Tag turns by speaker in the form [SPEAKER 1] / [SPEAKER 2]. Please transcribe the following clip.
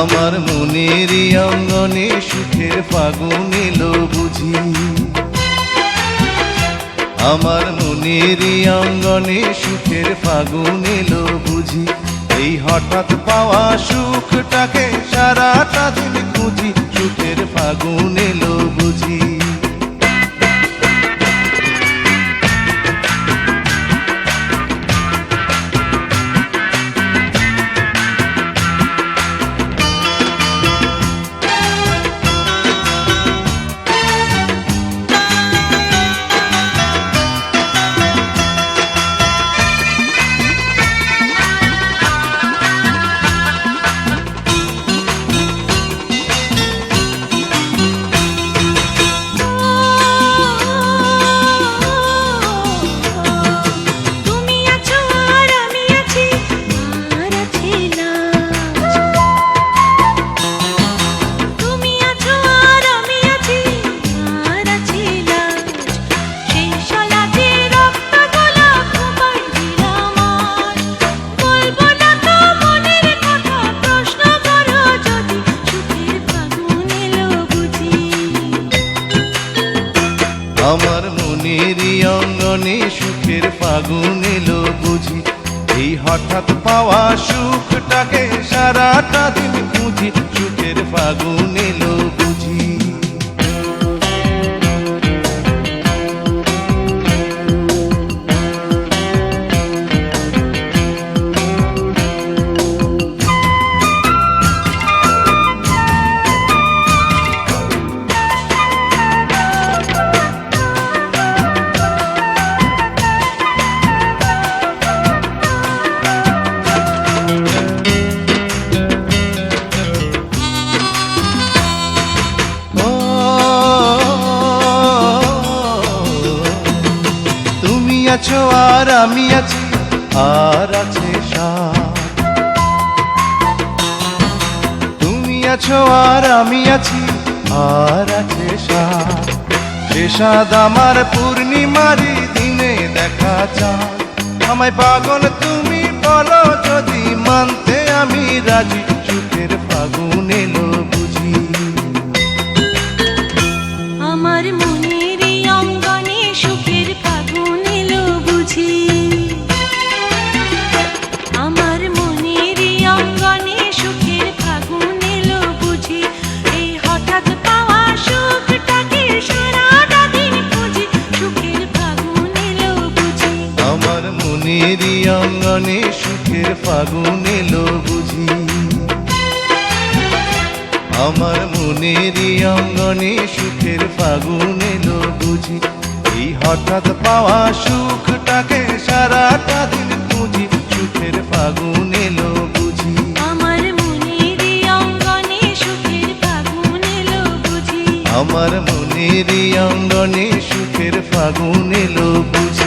[SPEAKER 1] আমার মনের অঙ্গনে সুখের ফাগুন এলো বুঝি। আমার মনের অঙ্গনে সুখের ফাগুন এলো বুঝি। এই হঠাৎ পাওয়া সুখটাকে সারাটা দিন অঙ্গনে সুখের ফাগুন এলো বুঝি। এই হঠাৎ পাওয়া সুখটাকে সারাটা দিন খুঁজি সুখের ফাগুন আছো আর আমি আছি, আর আছে তুমি আছো আর আমি আছি, আর আছে সে সাদ আমার পূর্ণিমারি দিনে দেখা চাঁদ আমায় পাগল তুমি বলো, যদি মানতে আমি রাজি, সুখের ফাগুন এলো
[SPEAKER 2] আমার মনের অঙ্গনে সুখের ফাগুন এলো বুঝি। আমার মনের অঙ্গনে সুখের ফাগুন এলো বুঝি। এই হঠাৎ পাওয়া সুখটাকে সারাটা দিন খুঁজি সুখের ফাগুন এলো বুঝি।
[SPEAKER 1] আমার মনের
[SPEAKER 2] অঙ্গনে সুখের ফাগুন এলো বুঝি।
[SPEAKER 1] আমার মনের অঙ্গনে সুখের ফাগুন এলো বুঝি।